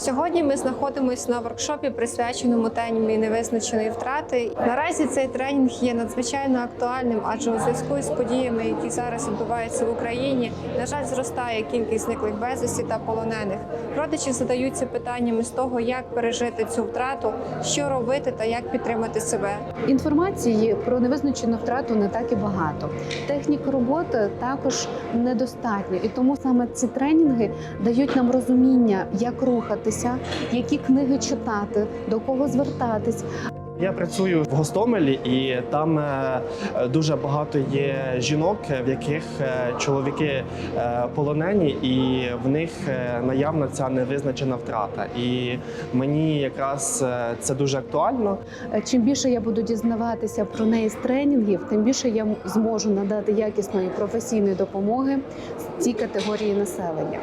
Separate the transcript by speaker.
Speaker 1: Сьогодні ми знаходимося на воркшопі, присвяченому темі невизначеної втрати. Наразі цей тренінг є надзвичайно актуальним, адже у зв'язку з подіями, які зараз відбуваються в Україні, на жаль, зростає кількість зниклих безвісті та полонених. Родичі задаються питаннями з того, як пережити цю втрату, що робити та як підтримати себе.
Speaker 2: Інформації про невизначену втрату не так і багато. Технік роботи також недостатньо, і тому саме ці тренінги дають нам розуміння, як рухатися, які книги читати, до кого звертатись.
Speaker 3: Я працюю в Гостомелі, і там е, дуже багато є жінок, в яких е, чоловіки е, полонені, і в них наявна ця невизначена втрата. І мені якраз це дуже актуально.
Speaker 2: Чим більше я буду дізнаватися про неї з тренінгів, тим більше я зможу надати якісної професійної допомоги цій категорії населення.